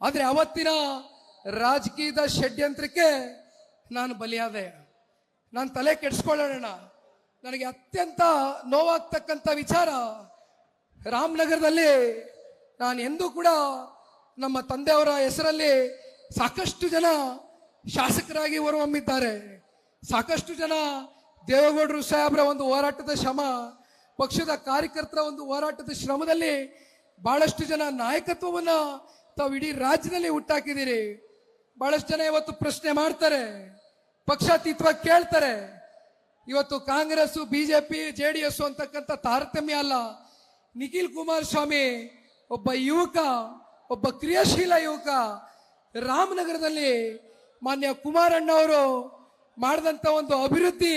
ಆದ್ರೆ ಅವತ್ತಿನ ರಾಜಕೀಯದ ಷಡ್ಯಂತ್ರಕ್ಕೆ ನಾನು ಬಲಿಯಾದೆ. ನಾನು ತಲೆ ಕೆಡ್ಸ್ಕೊಳ್ಳೋಣ. ನನಗೆ ಅತ್ಯಂತ ನೋವಾಗ್ತಕ್ಕಂಥ ವಿಚಾರ ರಾಮನಗರದಲ್ಲಿ ನಾನು ಎಂದೂ ಕೂಡ ನಮ್ಮ ತಂದೆಯವರ ಹೆಸರಲ್ಲಿ ಸಾಕಷ್ಟು ಜನ ಶಾಸಕರಾಗಿ ಹೊರಹೊಮ್ಮಿದ್ದಾರೆ. ಸಾಕಷ್ಟು ಜನ ದೇವೇಗೌಡರು ಸಾಹೇಬರ ಒಂದು ಹೋರಾಟದ ಶ್ರಮ, ಪಕ್ಷದ ಕಾರ್ಯಕರ್ತರ ಒಂದು ಹೋರಾಟದ ಶ್ರಮದಲ್ಲಿ ಬಹಳಷ್ಟು ಜನ ನಾಯಕತ್ವವನ್ನ ತಾವು ಇಡೀ ರಾಜ್ಯದಲ್ಲಿ ಹುಟ್ಟಾಕಿದ್ದೀರಿ. ಬಹಳಷ್ಟು ಜನ ಇವತ್ತು ಪ್ರಶ್ನೆ ಮಾಡ್ತಾರೆ, ಪಕ್ಷಾತೀತವಾಗಿ ಕೇಳ್ತಾರೆ. ಇವತ್ತು Congress BJP J D S ಅಂತಕ್ಕಂಥ ತಾರತಮ್ಯ ಅಲ್ಲ. ನಿಖಿಲ್ ಕುಮಾರಸ್ವಾಮಿ ಒಬ್ಬ ಯುವಕ, ಒಬ್ಬ ಕ್ರಿಯಾಶೀಲ ಯುವಕ ರಾಮನಗರದಲ್ಲಿ ಮಾನ್ಯ ಕುಮಾರಣ್ಣ ಅವರು ಮಾಡಿದಂಥ ಒಂದು ಅಭಿವೃದ್ಧಿ,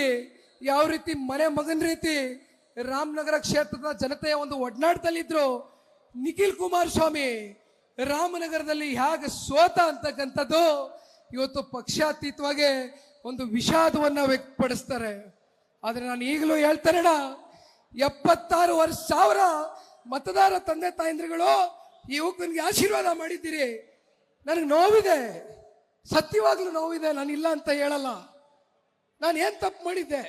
ಯಾವ ರೀತಿ ಮನೆ ಮಗನ ರೀತಿ ರಾಮನಗರ ಕ್ಷೇತ್ರದ ಜನತೆಯ ಒಂದು ಒಡನಾಟದಲ್ಲಿದ್ರು. ನಿಖಿಲ್ ಕುಮಾರಸ್ವಾಮಿ ರಾಮನಗರದಲ್ಲಿ ಹೇಗೆ ಸೋತ ಅಂತಕ್ಕಂಥದ್ದು ಇವತ್ತು ಪಕ್ಷಾತೀತವಾಗಿ ಒಂದು ವಿಷಾದವನ್ನ ವ್ಯಕ್ತಪಡಿಸ್ತಾರೆ. ಆದ್ರೆ ನಾನು ಈಗಲೂ ಹೇಳ್ತಾರಣ ಎಪ್ಪತ್ತಾರು ವರ್ಷ, ಸಾವಿರ ಮತದಾರ ತಂದೆ ತಾಯಂದ್ರಿಗಳು ಈ ನನಗೆ ಆಶೀರ್ವಾದ ಮಾಡಿದ್ದೀರಿ. ನನಗೆ ನೋವಿದೆ, ಸತ್ಯವಾಗ್ಲೂ ನೋವಿದೆ, ನಾನು ಇಲ್ಲ ಅಂತ ಹೇಳಲ್ಲ. ನಾನು ಏನು ತಪ್ಪು ಮಾಡಿದ್ದೆ?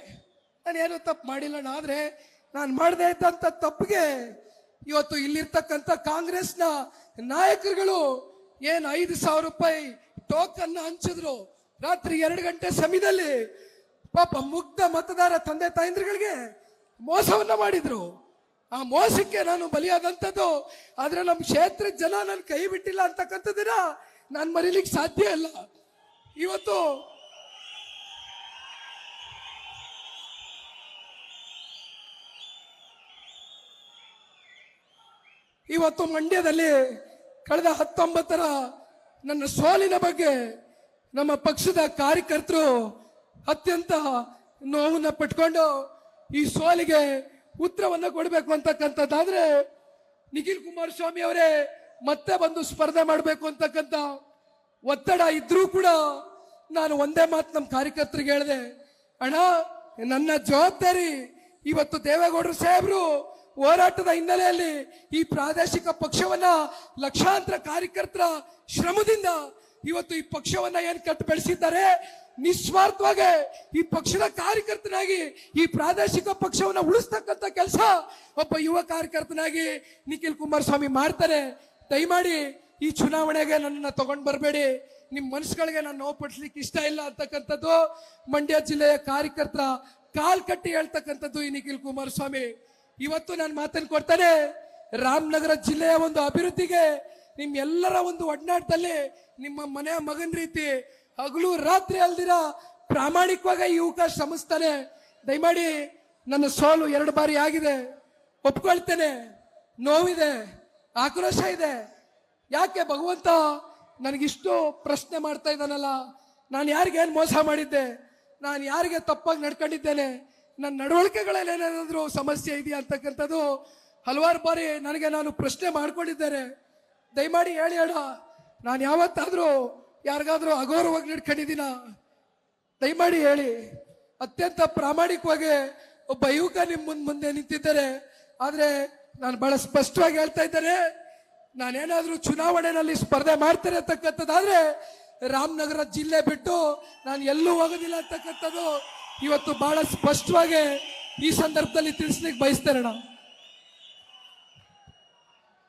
ನಾನು ಏನು ತಪ್ಪು ಮಾಡಿಲ್ಲ ಆದರೆ ನಾನು ಮಾಡದೇ ಇದ್ದಂಥ ತಪ್ಪಿಗೆ ಇವತ್ತು ಇಲ್ಲಿರ್ತಕ್ಕಂಥ ಕಾಂಗ್ರೆಸ್ನ ನಾಯಕರುಗಳು ಏನು ಐದು ಸಾವಿರ ರೂಪಾಯಿ ಟೋಕನ್ ಹಂಚಿದ್ರು. ರಾತ್ರಿ ಎರಡು ಗಂಟೆ ಸಮಯದಲ್ಲಿ ಪಾಪ ಮುಗ್ಧ ಮತದಾರ ತಂದೆ ತಾಯಂದ್ರಗಳಿಗೆ ಮೋಸವನ್ನ ಮಾಡಿದ್ರು. ಆ ಮೋಸಕ್ಕೆ ನಾನು ಬಲಿಯಾದಂಥದ್ದು. ಆದ್ರೆ ನಮ್ಮ ಕ್ಷೇತ್ರ ಜನ ನನ್ನ ಕೈ ಬಿಟ್ಟಿಲ್ಲ ಅಂತಕ್ಕಂಥದ್ದನ್ನ ನಾನು ಮರೀಲಿಕ್ಕೆ ಸಾಧ್ಯ ಇಲ್ಲ. ಇವತ್ತು ಇವತ್ತು ಮಂಡ್ಯದಲ್ಲಿ ಕಳೆದ ಹತ್ತೊಂಬತ್ತರ ನನ್ನ ಸೋಲಿನ ಬಗ್ಗೆ ನಮ್ಮ ಪಕ್ಷದ ಕಾರ್ಯಕರ್ತರು ಅತ್ಯಂತ ನೋವನ್ನ ಪಟ್ಕೊಂಡು ಈ ಸೋಲಿಗೆ ಉತ್ತರವನ್ನು ಕೊಡಬೇಕು ಅಂತಕ್ಕಂಥದ್ದಾದ್ರೆ ನಿಖಿಲ್ ಕುಮಾರಸ್ವಾಮಿ ಅವರೇ ಮತ್ತೆ ಬಂದು ಸ್ಪರ್ಧೆ ಮಾಡಬೇಕು ಅಂತಕ್ಕಂಥ ಒತ್ತಡ ಇದ್ರೂ ಕೂಡ ನಾನು ಒಂದೇ ಮಾತು ನಮ್ಮ ಕಾರ್ಯಕರ್ತರಿಗೆ ಹೇಳಿದೆ. ಅಣ್ಣ, ನನ್ನ ಜವಾಬ್ದಾರಿ ಇವತ್ತು ದೇವೇಗೌಡರು ಸಾಹೇಬರು ಹೋರಾಟದ ಹಿನ್ನೆಲೆಯಲ್ಲಿ ಈ ಪ್ರಾದೇಶಿಕ ಪಕ್ಷವನ್ನ ಲಕ್ಷಾಂತರ ಕಾರ್ಯಕರ್ತರ ಶ್ರಮದಿಂದ ಇವತ್ತು ಈ ಪಕ್ಷವನ್ನ ಏನ್ ಕಟ್ಟು ಬೆಳೆಸಿದ್ದಾರೆ ನಿಸ್ವಾರ್ಥವಾಗಿ ಈ ಪಕ್ಷದ ಕಾರ್ಯಕರ್ತನಾಗಿ ಈ ಪ್ರಾದೇಶಿಕ ಪಕ್ಷವನ್ನ ಉಳಿಸ್ತಕ್ಕಂಥ ಕೆಲಸ ಒಬ್ಬ ಯುವ ಕಾರ್ಯಕರ್ತನಾಗಿ ನಿಖಿಲ್ ಕುಮಾರಸ್ವಾಮಿ ಮಾಡ್ತಾರೆ. ದಯಮಾಡಿ ಈ ಚುನಾವಣೆಗೆ ನನ್ನನ್ನು ತಗೊಂಡ್ ಬರಬೇಡಿ. ನಿಮ್ಮ ಮನಸ್ಸುಗಳಿಗೆ ನಾನು ನೋವು ಪಡಿಸ್ಲಿಕ್ಕೆ ಇಷ್ಟ ಇಲ್ಲ ಅಂತಕ್ಕಂಥದ್ದು ಮಂಡ್ಯ ಜಿಲ್ಲೆಯ ಕಾರ್ಯಕರ್ತರ ಕಾಲ್ ಕಟ್ಟಿ ಹೇಳ್ತಕ್ಕಂಥದ್ದು ಈ ನಿಖಿಲ್ ಕುಮಾರಸ್ವಾಮಿ. ಇವತ್ತು ನಾನು ಮಾತನ್ನು ಕೊಡ್ತಾನೆ. ರಾಮನಗರ ಜಿಲ್ಲೆಯ ಒಂದು ಅಭಿವೃದ್ಧಿಗೆ ನಿಮ್ಮೆಲ್ಲರ ಒಂದು ಒಡನಾಟದಲ್ಲಿ ನಿಮ್ಮ ಮನೆಯ ಮಗನ ರೀತಿ ಹಗಲು ರಾತ್ರಿ ಅಲ್ದಿರ ಪ್ರಾಮಾಣಿಕವಾಗಿ ಈ ಯುವಕ ಶ್ರಮಿಸ್ತಾನೆ. ದಯಮಾಡಿ ನನ್ನ ಸೋಲು ಎರಡು ಬಾರಿ ಆಗಿದೆ. ಒಪ್ಕೊಳ್ತೇನೆ. ನೋವಿದೆ. ಆಕ್ರೋಶ ಇದೆ. ಯಾಕೆ ಭಗವಂತ ನನಗಿಷ್ಟು ಪ್ರಶ್ನೆ ಮಾಡ್ತಾ ಇದ್ದಾನಲ್ಲ. ನಾನು ಯಾರಿಗೇನು ಮೋಸ ಮಾಡಿದ್ದೆ? ನಾನು ಯಾರಿಗೆ ತಪ್ಪಾಗಿ ನಡ್ಕೊಂಡಿದ್ದೇನೆ? ನನ್ನ ನಡವಳಿಕೆಗಳಲ್ಲಿ ಏನಾದರೂ ಸಮಸ್ಯೆ ಇದೆಯಾ ಅಂತಕ್ಕಂಥದ್ದು ಹಲವಾರು ಬಾರಿ ನನಗೆ ನಾನು ಪ್ರಶ್ನೆ ಮಾಡ್ಕೊಂಡಿದ್ದೇನೆ. ದಯಮಾಡಿ ಹೇಳಿ ಅಣ್ಣ, ನಾನು ಯಾವತ್ತಾದರೂ ಯಾರಿಗಾದರೂ ಅಗೌರವಾಗಿ ನಡ್ಕೊಂಡಿದ್ದೀನ? ದಯಮಾಡಿ ಹೇಳಿ. ಅತ್ಯಂತ ಪ್ರಾಮಾಣಿಕವಾಗಿ ಒಬ್ಬ ಯುವಕ ನಿಮ್ಮ ಮುಂದೆ ಮುಂದೆ ನಿಂತಿದ್ದಾರೆ. ಆದರೆ ನಾನು ಬಹಳ ಸ್ಪಷ್ಟವಾಗಿ ಹೇಳ್ತಾ ಇದ್ದೇನೆ, ನಾನೇನಾದರೂ ಚುನಾವಣೆಯಲ್ಲಿ ಸ್ಪರ್ಧೆ ಮಾಡ್ತೇನೆ ಅಂತಕ್ಕಂಥದ್ದಾದ್ರೆ ರಾಮನಗರ ಜಿಲ್ಲೆ ಬಿಟ್ಟು ನಾನು ಎಲ್ಲೂ ಹೋಗೋದಿಲ್ಲ ಅಂತಕ್ಕಂಥದ್ದು ಇವತ್ತು ಬಹಳ ಸ್ಪಷ್ಟವಾಗಿ ಈ ಸಂದರ್ಭದಲ್ಲಿ ತಿಳಿಸ್ಲಿಕ್ಕೆ ಬಯಸ್ತೇನೆ